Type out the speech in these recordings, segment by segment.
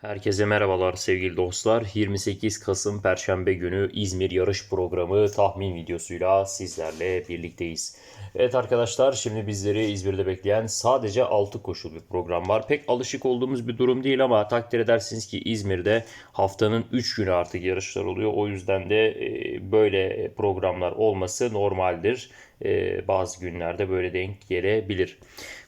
Herkese merhabalar sevgili dostlar. 28 Kasım Perşembe günü İzmir yarış programı tahmin videosuyla sizlerle birlikteyiz. Evet arkadaşlar şimdi bizleri İzmir'de bekleyen sadece 6 koşul bir program var. Pek alışık olduğumuz bir durum değil ama takdir edersiniz ki İzmir'de haftanın 3 günü artık yarışlar oluyor. O yüzden de e, böyle programlar olması normaldir. E, Bazı günlerde böyle denk gelebilir.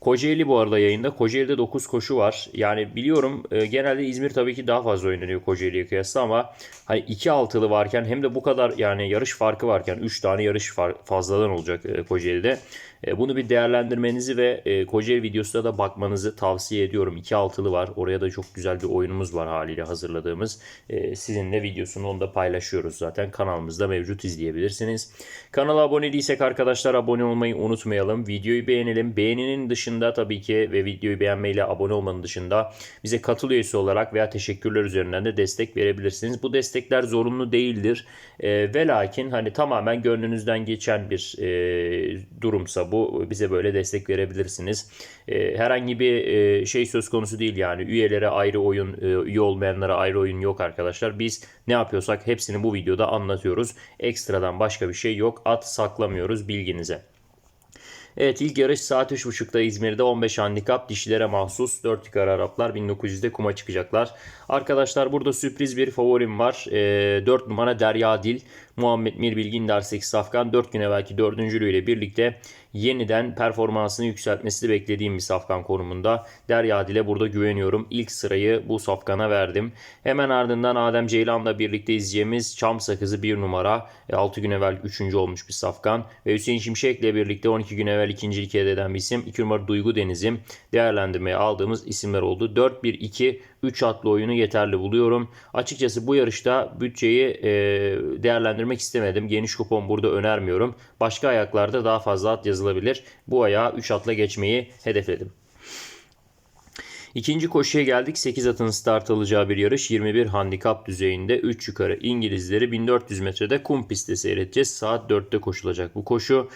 Kocaeli bu arada yayında. Kocaeli'de 9 koşu var. Yani biliyorum e, genelde İzmir tabii ki daha fazla oynanıyor Kocaeli'ye kıyasla ama hani 2 altılı varken hem de bu kadar yani yarış farkı varken 3 tane yarış far- fazladan olacak e, Kocaeli'de. E, Bunu bir değerlendirmenizi ve e, Kocaeli videosuna da bakmanızı tavsiye ediyorum. 2 altılı var. Oraya da çok güzel bir oyunumuz var haliyle hazırladığımız. E, Sizinle videosunu onu da paylaşıyoruz zaten. Kanalımızda mevcut izleyebilirsiniz. Kanala abone değilsek arkadaşlar abone olmayı unutmayalım. Videoyu beğenelim. Beğeninin dışında tabii ki ve videoyu beğenmeyle abone olmanın dışında bize katıl üyesi olarak veya teşekkürler üzerinden de destek verebilirsiniz. Bu destekler zorunlu değildir. E, ve lakin hani tamamen gönlünüzden geçen bir durumsa bu bize böyle destek verebilirsiniz. E, herhangi bir e, şey söz konusu değil yani üyelere ayrı oyun, e, üye olmayanlara ayrı oyun yok arkadaşlar. Biz ne yapıyorsak hepsini bu videoda anlatıyoruz. Ekstradan başka bir şey yok. At saklamıyoruz bilginize. Evet ilk yarış saat 3.30'da İzmir'de 15 handikap dişilere mahsus 4 yukarı Araplar 1900'de kuma çıkacaklar. Arkadaşlar burada sürpriz bir favorim var. E, 4 numara Derya Dil, Muhammed Mir Bilgin Dersek Safkan 4 gün evvelki dördüncülüğüyle birlikte yeniden performansını yükseltmesini beklediğim bir Safkan konumunda. Derya Dil'e burada güveniyorum. İlk sırayı bu Safkan'a verdim. Hemen ardından Adem Ceylan'la birlikte izleyeceğimiz Çam Sakızı 1 numara. 6 gün evvel 3. olmuş bir Safkan. Ve Hüseyin Şimşek'le birlikte 12 gün evvel ikincilik elde eden bir isim. 2 numara Duygu Deniz'im değerlendirmeye aldığımız isimler oldu. 4-1-2 3 atlı oyunu yeterli buluyorum. Açıkçası bu yarışta bütçeyi e, değerlendirmek istemedim. Geniş kupon burada önermiyorum. Başka ayaklarda daha fazla at yazılabilir. Bu ayağı 3 atla geçmeyi hedefledim. İkinci koşuya geldik. 8 atın start alacağı bir yarış. 21 handikap düzeyinde 3 yukarı İngilizleri 1400 metrede kum pistte seyredeceğiz. Saat 4'te koşulacak bu koşu.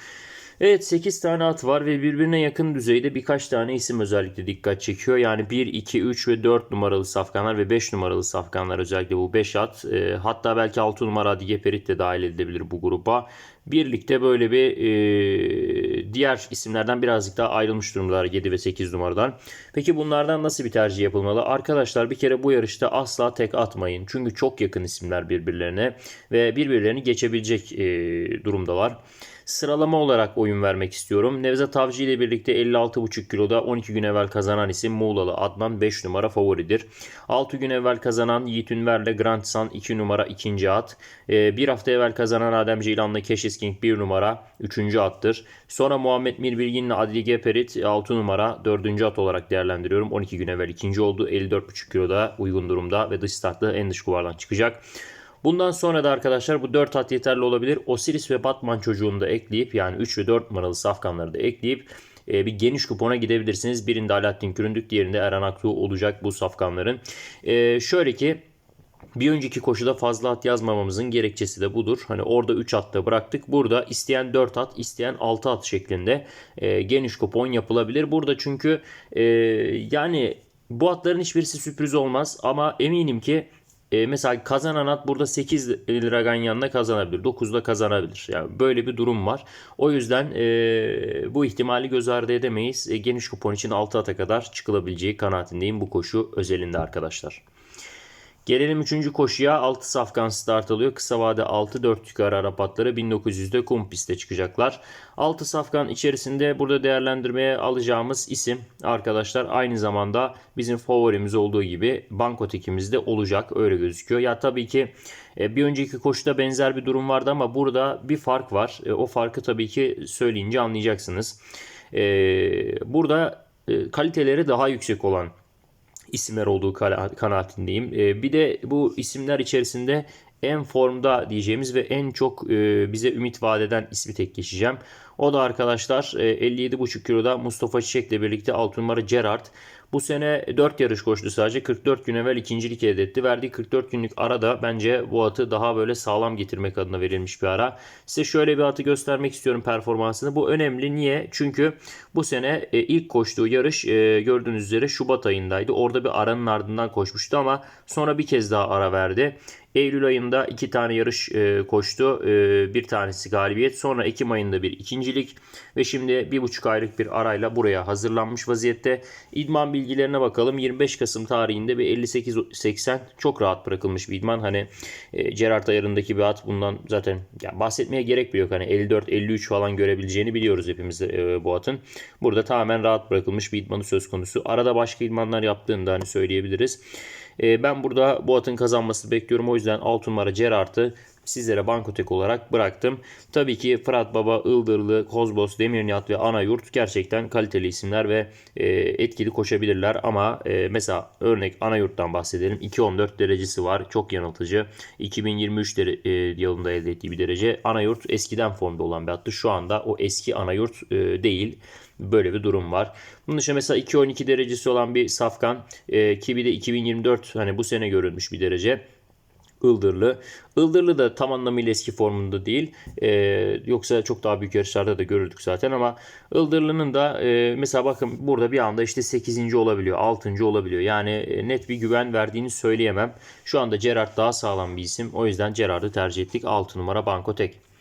Evet 8 tane at var ve birbirine yakın düzeyde birkaç tane isim özellikle dikkat çekiyor. Yani 1, 2, 3 ve 4 numaralı safkanlar ve 5 numaralı safkanlar özellikle bu 5 at. E, hatta belki 6 numara Adige Perit de dahil edilebilir bu gruba. Birlikte böyle bir e, diğer isimlerden birazcık daha ayrılmış durumdalar 7 ve 8 numaradan. Peki bunlardan nasıl bir tercih yapılmalı? Arkadaşlar bir kere bu yarışta asla tek atmayın. Çünkü çok yakın isimler birbirlerine ve birbirlerini geçebilecek e, durumdalar. Sıralama olarak oyun vermek istiyorum. Nevzat Avcı ile birlikte 56,5 kiloda 12 gün evvel kazanan isim Muğlalı Adnan 5 numara favoridir. 6 gün evvel kazanan Yiğit Ünver'le Grand Sun 2 numara ikinci at. Ee, bir hafta evvel kazanan Adem Ceylan'la Keşiz King 1 numara 3. attır. Sonra Muhammed Mir Bilgin'le Adli Geperit 6 numara 4. at olarak değerlendiriyorum. 12 gün evvel ikinci oldu. 54,5 kiloda uygun durumda ve dış startlı en dış kuvardan çıkacak. Bundan sonra da arkadaşlar bu 4 at yeterli olabilir. Osiris ve Batman çocuğunu da ekleyip yani 3 ve 4 numaralı safkanları da ekleyip e, bir geniş kupona gidebilirsiniz. Birinde Alaaddin Küründük diğerinde Eren Aktuğ olacak bu safkanların. E, şöyle ki bir önceki koşuda fazla at yazmamamızın gerekçesi de budur. Hani orada 3 atta bıraktık. Burada isteyen 4 at, isteyen 6 at şeklinde e, geniş kupon yapılabilir. Burada çünkü e, yani bu atların hiçbirisi sürpriz olmaz ama eminim ki e, mesela kazanan at burada 8 liragan yanına kazanabilir. 9'da kazanabilir. Yani böyle bir durum var. O yüzden e, bu ihtimali göz ardı edemeyiz. E, geniş kupon için 6 ata kadar çıkılabileceği kanaatindeyim bu koşu özelinde arkadaşlar. Gelelim 3. koşuya 6 safkan start alıyor. Kısa vade 6 4 yukarı Arap atları 1900'de kum pistte çıkacaklar. 6 safkan içerisinde burada değerlendirmeye alacağımız isim arkadaşlar aynı zamanda bizim favorimiz olduğu gibi Bankotek'imizde olacak öyle gözüküyor. Ya tabii ki e, bir önceki koşuda benzer bir durum vardı ama burada bir fark var. E, o farkı tabii ki söyleyince anlayacaksınız. E, burada kaliteleri daha yüksek olan isimler olduğu kanaatindeyim. E, bir de bu isimler içerisinde en formda diyeceğimiz ve en çok e, bize ümit vaat eden ismi tek geçeceğim. O da arkadaşlar e, 57,5 kiloda Mustafa Çiçek'le birlikte 6 numara Gerard. Bu sene 4 yarış koştu sadece. 44 gün evvel ikincilik elde etti. Verdiği 44 günlük arada bence bu atı daha böyle sağlam getirmek adına verilmiş bir ara. Size şöyle bir atı göstermek istiyorum performansını. Bu önemli. Niye? Çünkü bu sene e, ilk koştuğu yarış e, gördüğünüz üzere Şubat ayındaydı. Orada bir aranın ardından koşmuştu ama sonra bir kez daha ara verdi. Eylül ayında iki tane yarış e, koştu. E, bir tanesi galibiyet. Sonra Ekim ayında bir ikincilik ve şimdi bir buçuk aylık bir arayla buraya hazırlanmış vaziyette. İdman bilgilerine bakalım. 25 Kasım tarihinde bir 58-80 çok rahat bırakılmış bir idman. Hani e, Gerard ayarındaki bir at bundan zaten yani bahsetmeye gerek bile yok. Hani 54-53 falan görebileceğini biliyoruz hepimiz e, bu atın. Burada tamamen rahat bırakılmış bir idmanı söz konusu. Arada başka idmanlar yaptığını da hani söyleyebiliriz. E, ben burada bu atın kazanmasını bekliyorum. O yüzden 6 numara Gerard'ı sizlere bankotek olarak bıraktım. Tabii ki Fırat Baba, Ildırlı, Kozbos, Demirniyat ve Anayurt gerçekten kaliteli isimler ve e, etkili koşabilirler. Ama e, mesela örnek Anayurt'tan bahsedelim. 2.14 derecesi var. Çok yanıltıcı. 2023 dere, e, yılında elde ettiği bir derece. Anayurt eskiden formda olan bir attı. Şu anda o eski Anayurt e, değil. Böyle bir durum var. Bunun dışında mesela 2.12 derecesi olan bir Safkan e, ki bir de 2024 hani bu sene görülmüş bir derece. Ildırlı. Ildırlı da tam anlamıyla eski formunda değil. Ee, yoksa çok daha büyük yarışlarda da görürdük zaten ama Ildırlı'nın da e, mesela bakın burada bir anda işte 8. olabiliyor, 6. olabiliyor. Yani e, net bir güven verdiğini söyleyemem. Şu anda Gerard daha sağlam bir isim. O yüzden Gerard'ı tercih ettik. 6 numara Banko Tek.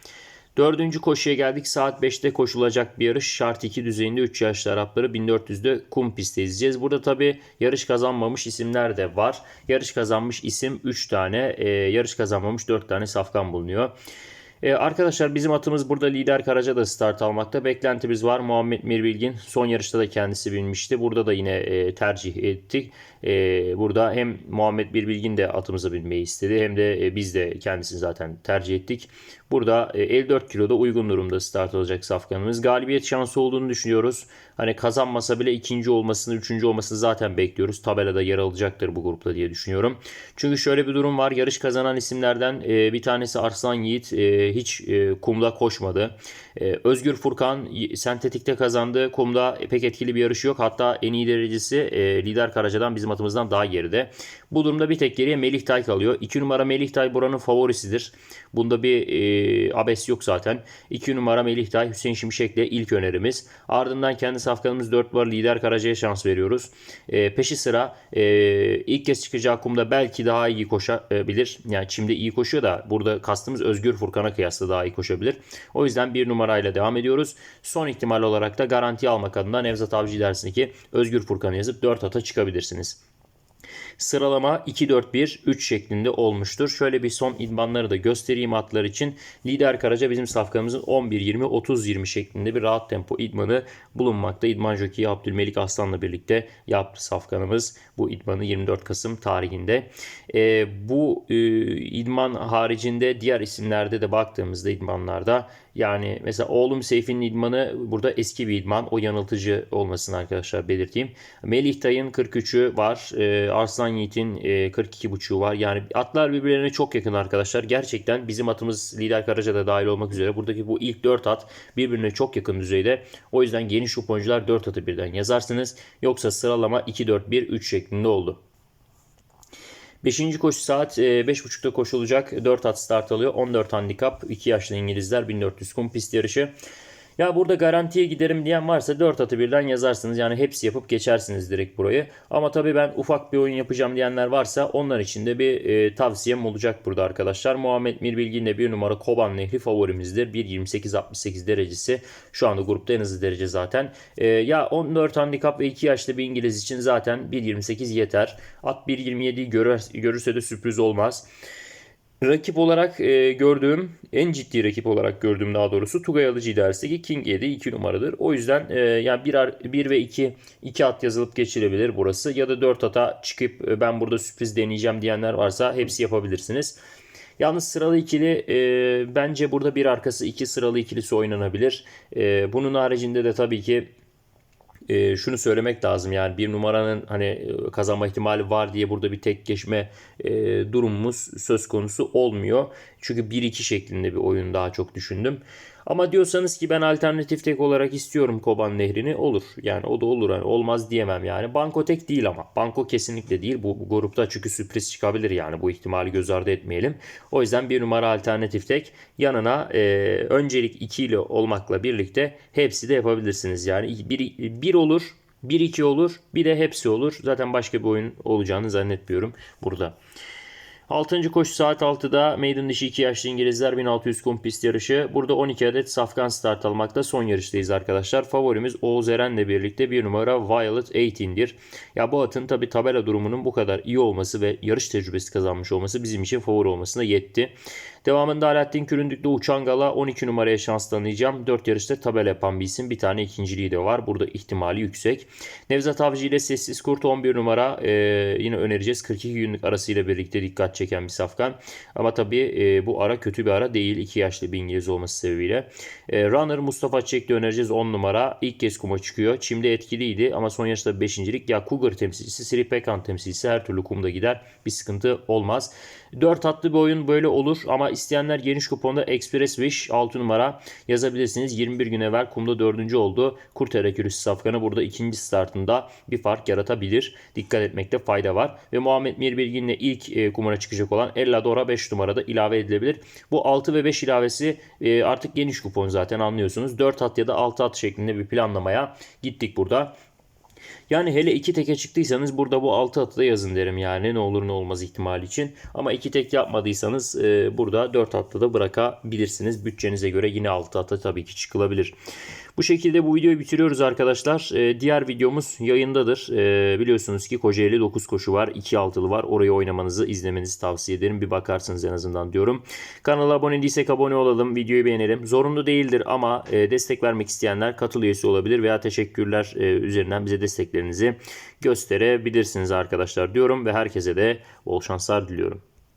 Dördüncü koşuya geldik. Saat 5'te koşulacak bir yarış. Şart 2 düzeyinde 3 yaşlı Arapları 1400'de kum pistte izleyeceğiz. Burada tabi yarış kazanmamış isimler de var. Yarış kazanmış isim 3 tane. E, yarış kazanmamış 4 tane safkan bulunuyor. Ee, arkadaşlar bizim atımız burada lider Karaca da start almakta. Beklentimiz var. Muhammed Mirbilgin son yarışta da kendisi binmişti. Burada da yine e, tercih ettik. E, burada hem Muhammed Mirbilgin de atımıza binmeyi istedi hem de e, biz de kendisini zaten tercih ettik. Burada e, 54 kiloda uygun durumda start alacak safkanımız. Galibiyet şansı olduğunu düşünüyoruz. Hani kazanmasa bile ikinci olmasını, üçüncü olmasını zaten bekliyoruz. Tabelada yer alacaktır bu grupta diye düşünüyorum. Çünkü şöyle bir durum var. Yarış kazanan isimlerden e, bir tanesi Arslan Yiğit e, hiç e, kumda koşmadı. E, Özgür Furkan sentetikte kazandı. Kumda pek etkili bir yarışı yok. Hatta en iyi derecesi e, lider Karaca'dan bizim atımızdan daha geride. Bu durumda bir tek geriye Melih Tay kalıyor. 2 numara Melih Tay buranın favorisidir. Bunda bir e, abes yok zaten. 2 numara Melih Tay Hüseyin Şimşek'le ilk önerimiz. Ardından kendi safkanımız 4 var lider Karaca'ya şans veriyoruz. E, peşi sıra e, ilk kez çıkacağı kumda belki daha iyi koşabilir. Yani şimdi iyi koşuyor da burada kastımız Özgür Furkan'a kıyasla daha iyi koşabilir. O yüzden bir numarayla devam ediyoruz. Son ihtimal olarak da garanti almak adına Nevzat Avcı dersini ki Özgür Furkan'ı yazıp 4 ata çıkabilirsiniz. Sıralama 2-4-1-3 şeklinde olmuştur. Şöyle bir son idmanları da göstereyim atlar için. Lider Karaca bizim safkamızın 11-20-30-20 şeklinde bir rahat tempo idmanı bulunmakta. İdman jokeyi Abdülmelik Aslan'la birlikte yaptı safkanımız bu idmanı 24 Kasım tarihinde. E, bu e, idman haricinde diğer isimlerde de baktığımızda idmanlarda yani mesela oğlum Seyfi'nin idmanı burada eski bir idman. O yanıltıcı olmasın arkadaşlar belirteyim. Melih Tay'ın 43'ü var. E, Arslan Yiğit'in e, 42.5'u var. Yani atlar birbirlerine çok yakın arkadaşlar. Gerçekten bizim atımız Lider Karaca da dahil olmak üzere. Buradaki bu ilk 4 at birbirine çok yakın düzeyde. O yüzden geniş kuponcular 4 atı birden yazarsınız. Yoksa sıralama 2-4-1-3 şeklinde oldu. Beşinci koşu saat 5.30'da e, koşulacak. 4 at start alıyor. 14 handikap. 2 yaşlı İngilizler 1400 kum pist yarışı. Ya burada garantiye giderim diyen varsa 4 atı birden yazarsınız. Yani hepsi yapıp geçersiniz direkt burayı. Ama tabii ben ufak bir oyun yapacağım diyenler varsa onlar için de bir e, tavsiyem olacak burada arkadaşlar. Muhammed Mirbilgin de bir numara Koban Nehri favorimizdir. 1.28-68 derecesi. Şu anda grupta en hızlı derece zaten. E, ya 14 handikap ve 2 yaşlı bir İngiliz için zaten 1.28 yeter. At 1.27'yi görür, görürse de sürpriz olmaz. Rakip olarak e, gördüğüm, en ciddi rakip olarak gördüğüm daha doğrusu Tugay Alıcı dersteki King 7 2 numaradır. O yüzden e, yani 1, 1 ve 2 2 at yazılıp geçilebilir burası. Ya da 4 ata çıkıp e, ben burada sürpriz deneyeceğim diyenler varsa hepsi yapabilirsiniz. Yalnız sıralı ikili e, bence burada bir arkası iki sıralı ikilisi oynanabilir. E, bunun haricinde de tabii ki e, şunu söylemek lazım yani bir numaranın hani e, kazanma ihtimali var diye burada bir tek geçme e, durumumuz söz konusu olmuyor. Çünkü 1-2 şeklinde bir oyun daha çok düşündüm. Ama diyorsanız ki ben alternatif tek olarak istiyorum Koban Nehri'ni olur. Yani o da olur. Yani olmaz diyemem yani. Banko tek değil ama. Banko kesinlikle değil. Bu, bu grupta çünkü sürpriz çıkabilir yani. Bu ihtimali göz ardı etmeyelim. O yüzden bir numara alternatif tek. Yanına e, öncelik 2 ile olmakla birlikte hepsi de yapabilirsiniz. Yani bir, bir olur 1-2 olur. Bir de hepsi olur. Zaten başka bir oyun olacağını zannetmiyorum burada. 6. koşu saat 6'da Maiden dişi 2 yaşlı İngilizler 1600 kum pist yarışı. Burada 12 adet safkan start almakta. Son yarıştayız arkadaşlar. Favorimiz Oğuz Eren'le birlikte bir numara Violet 18'dir. Ya bu atın tabi tabela durumunun bu kadar iyi olması ve yarış tecrübesi kazanmış olması bizim için favori olmasına yetti. Devamında Alaaddin Küründük'te Uçan Gala 12 numaraya şans tanıyacağım. 4 yarışta tabela yapan bir isim. Bir tane ikinciliği de var. Burada ihtimali yüksek. Nevzat Avcı ile Sessiz Kurt 11 numara. Ee, yine önereceğiz. 42 günlük arasıyla birlikte dikkat çeken bir safkan. Ama tabii e, bu ara kötü bir ara değil. 2 yaşlı bir İngiliz olması sebebiyle. E, Runner Mustafa Çek'te önereceğiz 10 numara. İlk kez kuma çıkıyor. Çim'de etkiliydi ama son yarışta 5.lik. Ya Cougar temsilcisi, Sri Pekan temsilcisi her türlü kumda gider. Bir sıkıntı olmaz. 4 atlı bir oyun böyle olur ama isteyenler geniş kuponda Express Wish 6 numara yazabilirsiniz. 21 gün evvel kumda 4. oldu. Kurt Erekürüsü Safkan'ı burada ikinci startında bir fark yaratabilir. Dikkat etmekte fayda var. Ve Muhammed Mir Bilgin'le ilk e, kumara çıkacak olan Ella Dora 5 numarada ilave edilebilir. Bu 6 ve 5 ilavesi e, artık geniş kupon zaten anlıyorsunuz. 4 at ya da 6 at şeklinde bir planlamaya gittik burada. Yani hele iki teke çıktıysanız burada bu altı atı da yazın derim yani ne olur ne olmaz ihtimali için. Ama iki tek yapmadıysanız e, burada dört atlı da bırakabilirsiniz. Bütçenize göre yine altı atı tabii ki çıkılabilir. Bu şekilde bu videoyu bitiriyoruz arkadaşlar. Ee, diğer videomuz yayındadır. Ee, biliyorsunuz ki Kocaeli 9 koşu var. 2 altılı var. Orayı oynamanızı, izlemenizi tavsiye ederim. Bir bakarsınız en azından diyorum. Kanala abone değilsek abone olalım. Videoyu beğenelim. Zorunlu değildir ama e, destek vermek isteyenler katıl üyesi olabilir veya teşekkürler e, üzerinden bize desteklerinizi gösterebilirsiniz arkadaşlar diyorum ve herkese de bol şanslar diliyorum.